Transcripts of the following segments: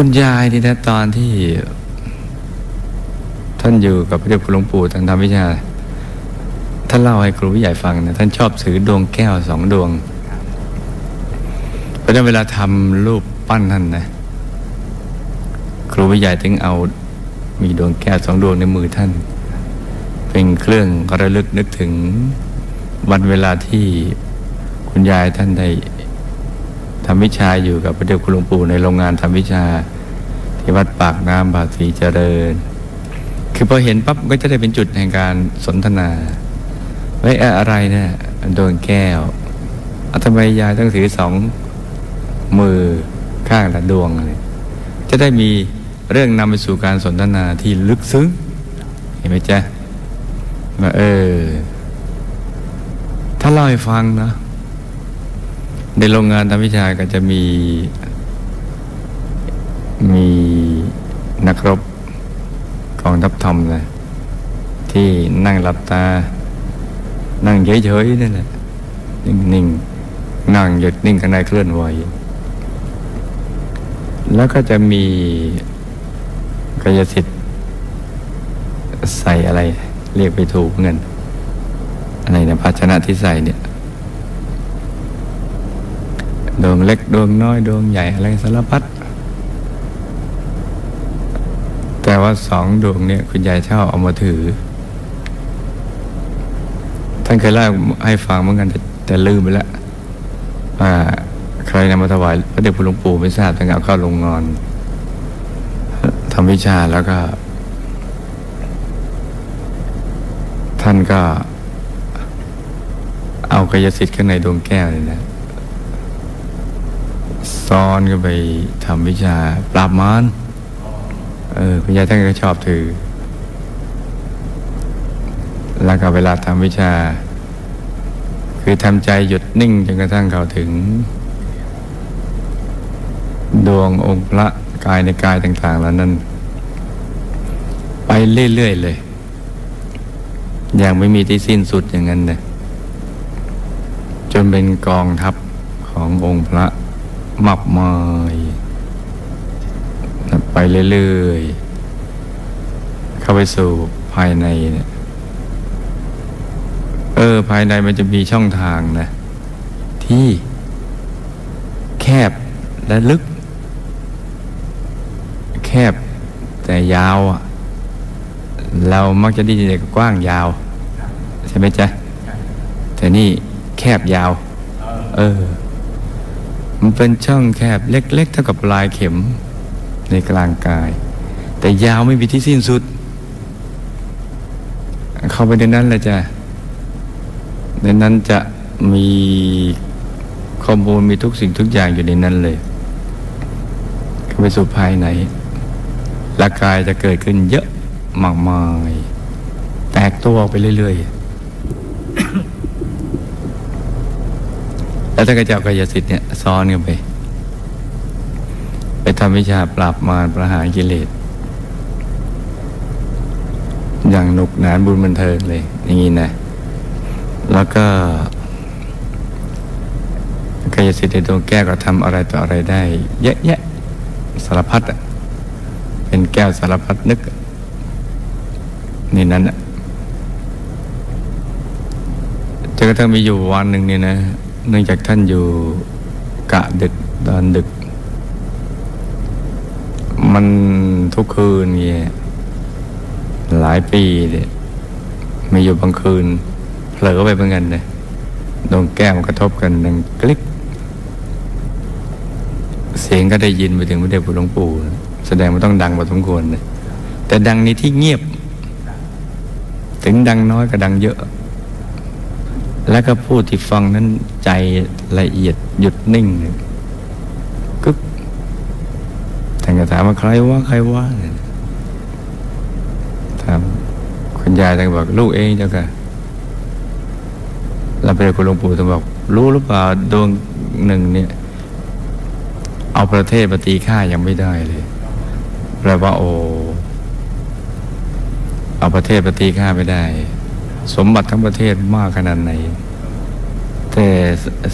คุณยายนี่นะตอนที่ ท่านอยู่กับพระเดชคุณหลวงปู่ทางธรรมวิชา ท่านเล่าให้ครูผู้ใหญ่ฟังนะท่านชอบถือดวงแก้วสองดวง เพราะฉะนั้นเวลาทำรูปปั้นท่านนะ ครูผู้ใหญ่ถึงเอามีดวงแก้วสองดวงในมือท่าน เป็นเครื่องระลึกนึกถึงวันเวลาที่คุณยายท่านได้ ทำวิชาอยู่กับพระเดชคุณหลวงปู่ในโรงงานทำวิชา ที่วัดปากน้ำบาสีเจริญ คือพอเห็นปั๊บก็จะได้เป็นจุดแห่งการสนทนาไว้อะไรเนี่ยดวงแก้วอาทำไมยายต้องถือสองมือข้างละดวงเลยจะได้มีเรื่องนำไปสู่การสนทนาที่ลึกซึ้ง เห็นไหมจ๊ะว่าเออ ถ้าเล่าให้ฟังนะ ในโรงงานทำวิชาก็จะมี มีนักรบกองทัพทอมนะที่นั่งหลับตา นั่งเฉยๆนั่นแหละนิ่งๆนั่งหยุดนิ่งข้างในเคลื่อนไหว แล้วก็จะมีกายสิทธิ์ใส่อะไร เรียกไปถูกเงินอะไรนะภาชนะที่ใส่เนี่ย ดวงเล็กดวงน้อยดวงใหญ่อะไรสารพัดแต่ว่าสองดวงเนี่ยคุณยายเช่าเอามาถือ ท่านเคยเล่าให้ฟังเหมือนกันแต่แตลืมไปแล้วว่าใครนำมาถวายพระเดชคุณหลวงปู่ไม่ทราบตั้งแต่เอาเข้าลงนอนทำวิชาแล้วก็ ท่านก็เอากายสิทธิ์ข้างในดวงแก้วเลยนะ ซ้อนก็ไปทำวิชาปราบมารเออคุณยายท่านก็ชอบถือ แล้วก็เวลาทำวิชา คือทำใจหยุดนิ่งจนกระทั่งเขาถึง ดวงองค์พระกายในกายต่าง ๆ แล้วนั้น ไปเรื่อย ๆ เลย อย่างไม่มีที่สิ้นสุดอย่างนั้นนะจนเป็นกองทัพขององค์พระ มับมายไปเรื่อยๆ เข้าไปสู่ภายในเนี่ยเออ ภายในมันจะมีช่องทางนะ ที่แคบและลึก แคบแต่ยาวอะเรามักจะได้ยินแต่กว้างยาว ใช่ไหมจ๊ะ แต่นี่แคบยาว เออ มันเป็นช่องแคบเล็ก ๆ เท่ากับปลายเข็มในกลางกาย แต่ยาวไม่มีที่สิ้นสุด เข้าไปในนั้นเลยจ้ะในนั้นจะมีข้อมูลมีทุกสิ่งทุกอย่างอยู่ในนั้นเลยเข้าไปสู่ภายในและกายจะเกิดขึ้นเยอะมากมาย แตกตัวออกไปเรื่อย ๆ แล้วท่านก็จะเอากายสิทธิ์เนี่ยซ้อนกันไป ไปทำวิชาปราบมารประหารกิเลส อย่างหนุกหนานบุญบันเทิงเลย อย่างนี้นะ แล้วก็กายสิทธิ์ในดวงแก้วก็ทำอะไรต่ออะไรได้ เยอะแยะสารพัดอะเป็นแก้วสารพัดนึก นี่นั้นอะจนกระทั่งมีอยู่วันหนึ่งเนี่ยนะ เนื่องจากท่านอยู่กะดึกตอนดึก มันทุกคืนเงี้ยหลายปีเนี่ยมีอยู่บางคืนเผลอไปเหมือนกันเลยดวงแก้มกระทบกันดังกลิก เสียงก็ได้ยินไปถึงพระเดชคุณหลวงปู่แสดงว่าต้องดังพอสมควรเลยแต่ดังในที่เงียบ ถึงดังน้อยก็ดังเยอะ แล้วก็ผู้ที่ฟังนั้นใจละเอียดหยุดนิ่งกึกท่านก็ถามว่าใครว่าใครว่าถามคุณยายท่านบอกลูกเองเจ้าค่ะแล้วพระเดชคุณหลวงปู่ท่านบอก รู้หรือเปล่าดวงหนึ่งเนี่ย เอาประเทศมาตีค่ายังไม่ได้เลยแปลว่าโอเอาประเทศมาตีค่าไม่ได้ สมบัติทั้งประเทศมากขนาดไหน แต่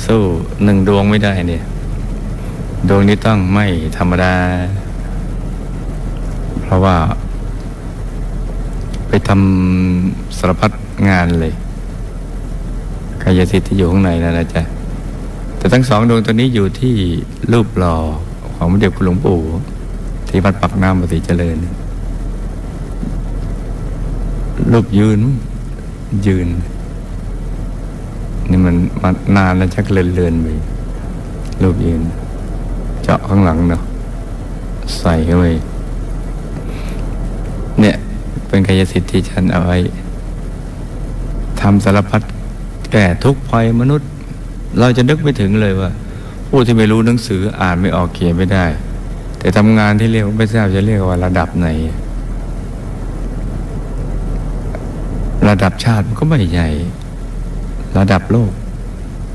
สู้หนึ่งดวงไม่ได้เนี่ย ดวงนี้ต้องไม่ธรรมดา เพราะว่า ไปทำสารพัดงานเลยกายสิทธิ์ที่อยู่ข้างในนั่นนะจ๊ะแต่ทั้งสองดวงตัวนี้อยู่ที่รูปหล่อของพระเดชคุณหลวงปู่ที่วัดปักน้ำปฏิเจริญรูปยืน ยืน นี่มันมานานแล้วชักเลื่อนๆไปรูปยืน เจาะข้างหลังเนาะใส่เข้าไปเนี่ยเป็นกายสิทธิ์ที่ฉันเอาไว้ทำสารพัดแก่ทุกภัยมนุษย์ เราจะนึกไม่ถึงเลยว่า ผู้ที่ไม่รู้หนังสืออ่านไม่ออกเขียนไม่ได้ แต่ทำงานที่เรียกไม่ทราบจะเรียกว่าระดับไหน ระดับชาติมันก็ไม่ใหญ่ ระดับโลก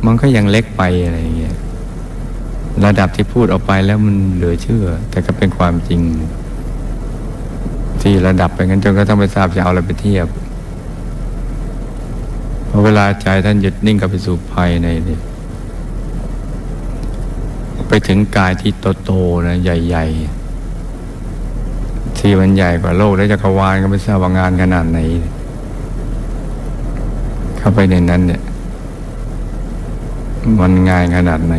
มันก็ยังเล็กไปอะไรอย่างเงี้ยระดับที่พูดออกไปแล้วมันเหลือเชื่อ แต่ก็เป็นความจริง ที่ระดับไปงั้นจนก็ต้องไปทราบจะเอาอะไรไปเทียบพอเวลาใจท่านหยุดนิ่งกับไปสู่ภายในเนี่ยไปถึงกายที่โตๆนะใหญ่ๆที่มันใหญ่กว่าโลกและจักรวาลก็ไม่ทราบว่างานขนาดไหน เข้าไปในนั้นเนี่ย มันง่านขนาดไหน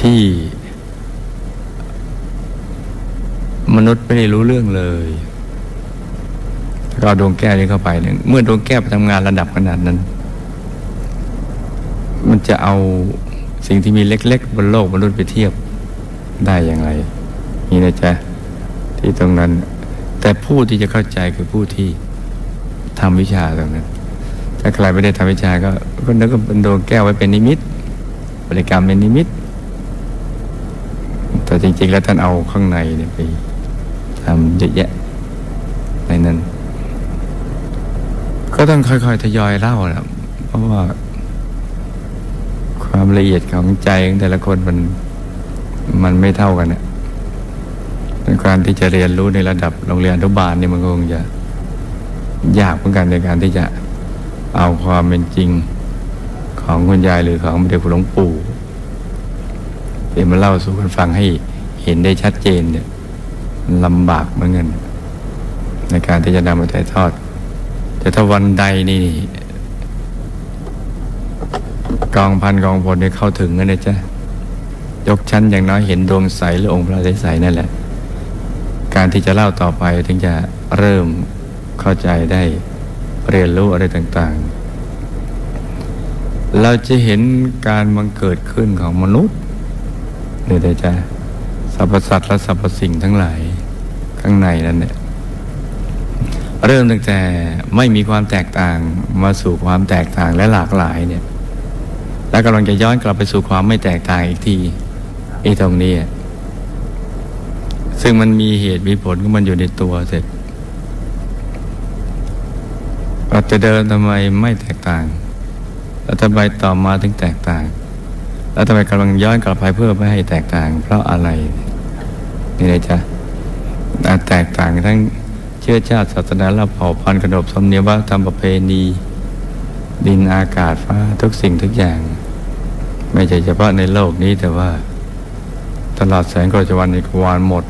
ที่ มนุษย์ไม่ได้รู้เรื่องเลยเอาดวงแก้วนี้เข้าไปเนี่ยเมื่อดวงแก้วไปทำงานระดับขนาดนั้น มันจะเอาสิ่งที่มีเล็ก ๆ บนโลกมนุษย์ไปเทียบได้อย่างไร นี่นะจ๊ะ ที่ตรงนั้น แต่ผู้ที่จะเข้าใจคือผู้ที่ ทำวิชาตรงนั้น ถ้าใครไม่ได้ทำวิชาก็ก็นึกว่าเป็นดวงแก้วไว้เป็นนิมิตบริกรรมเป็นนิมิต แต่จริง ๆ แล้วท่านเอาข้างในเนี่ยไปทำเยอะแยะในนั้น ก็ต้องค่อยๆทยอยเล่านะเพราะว่า ความละเอียดของใจของแต่ละคนมันมันไม่เท่ากันเนี่ยในการที่จะเรียนรู้ในระดับโรงเรียนอนุบาลนี่มันก็คงจะ ยากเหมือนกันในการที่จะเอาความเป็นจริงของคุณยายหรือของเดชคุณหลวงปู่เป็นมาเล่าสู่กันฟังให้เห็นได้ชัดเจนเนี่ยลำบากเหมือนกันในการที่จะนำมาถ่ายทอด แต่ถ้าวันใดนี่กองพันกองพลได้เข้าถึงแล้วนะจ๊ะยกชั้นอย่างน้อยเห็นดวงใสหรือองค์พระใสๆนั่นแหละ การที่จะเล่าต่อไปถึงจะเริ่ม เข้าใจได้เรียนรู้อะไรต่างๆ เราจะเห็นการบังเกิดขึ้นของมนุษย์เนี่ยจะสรรพสัตว์และสรรพสิ่งทั้งหลายข้างในนั่นเนี่ยเริ่มตั้งแต่ไม่มีความแตกต่างมาสู่ความแตกต่างและหลากหลายเนี่ยแล้วกำลังจะย้อนกลับไปสู่ความไม่แตกต่างอีกทีไอ้ตรงนี้ซึ่งมันมีเหตุมีผลของมันอยู่ในตัวเสร็จ เราจะเดินทำไมไม่แตกต่าง แล้วทำไมต่อมาถึงแตกต่าง แล้วทำไมกำลังย้อนกลับไปเพื่อไม่ให้แตกต่าง เพราะอะไร นี่เลยจ้ะแตกต่างทั้งเชื้อชาติศาสนาและเผ่าพันธุ์ขนบธรรมเนียมวัฒนธรรมประเพณี ดินอากาศฟ้าทุกสิ่งทุกอย่าง ไม่ใช่เฉพาะในโลกนี้แต่ว่า ตลอดแสงโคจรวันในกวาลหมด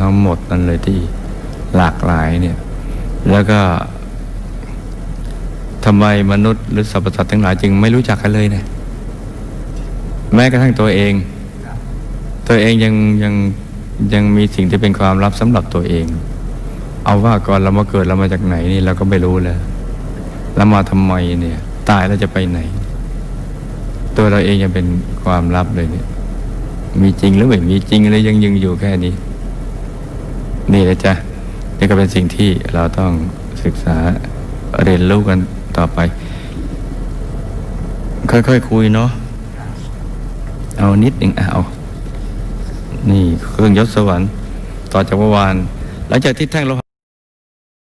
ทั้งหมดนั่นเลยที่หลากหลายเนี่ย แล้วก็ ทำไมมนุษย์หรือสรรพสัตว์ทั้งหลายจึงไม่รู้จักกันเลยเนี่ยแม้กระทั่งตัวเอง ตัวเองยังยังยังมีสิ่งที่เป็นความลับสำหรับตัวเอง เอาว่าก่อนเรามาเกิดเรามาจากไหนนี่เราก็ไม่รู้เลยแล้วมาทำไมเนี่ย ตายแล้วจะไปไหน ตัวเราเองยังเป็นความลับเลยเนี่ย มีจริงหรือไม่มีจริงเลยยังยังอยู่แค่นี้ นี่นะจ๊ะนี่ก็เป็นสิ่งที่เราต้องศึกษาเรียนรู้กัน ต่อไป ค่อยๆคคุยเนาะเอานิดหนึ่งเอานี่เครื่องยศสวรรค์ต่อจากเมื่อวาน หลังจากที่แท่งโลหะ